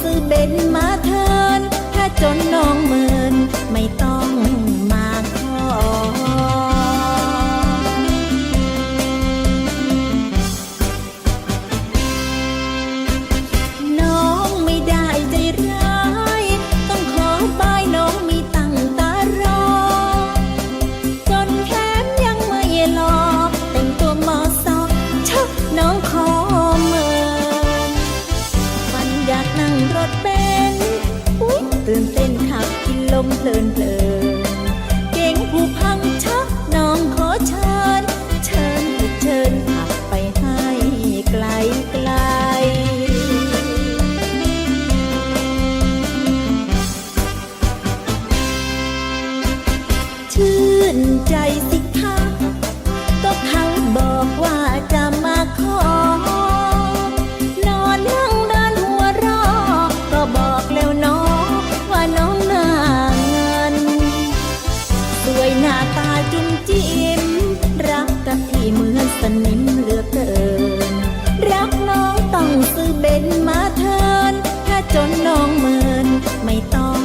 ซื้อเบนมาเทิน ถ้าจนน้องเมิน เบนอุ๊ยตื่นเต้นขับกินลมเพลินเพลินเก่งผู้พังชักน้องขอเชิญ เชิญเชิญขับไปให้ไกลไกลชื่นใจสิคะก็เขาบอกว่าจะ นิมเหลือเกิน รักน้องต้องซื้อเบนมาเทิน ถ้าจนน้องเมินไม่ต้อง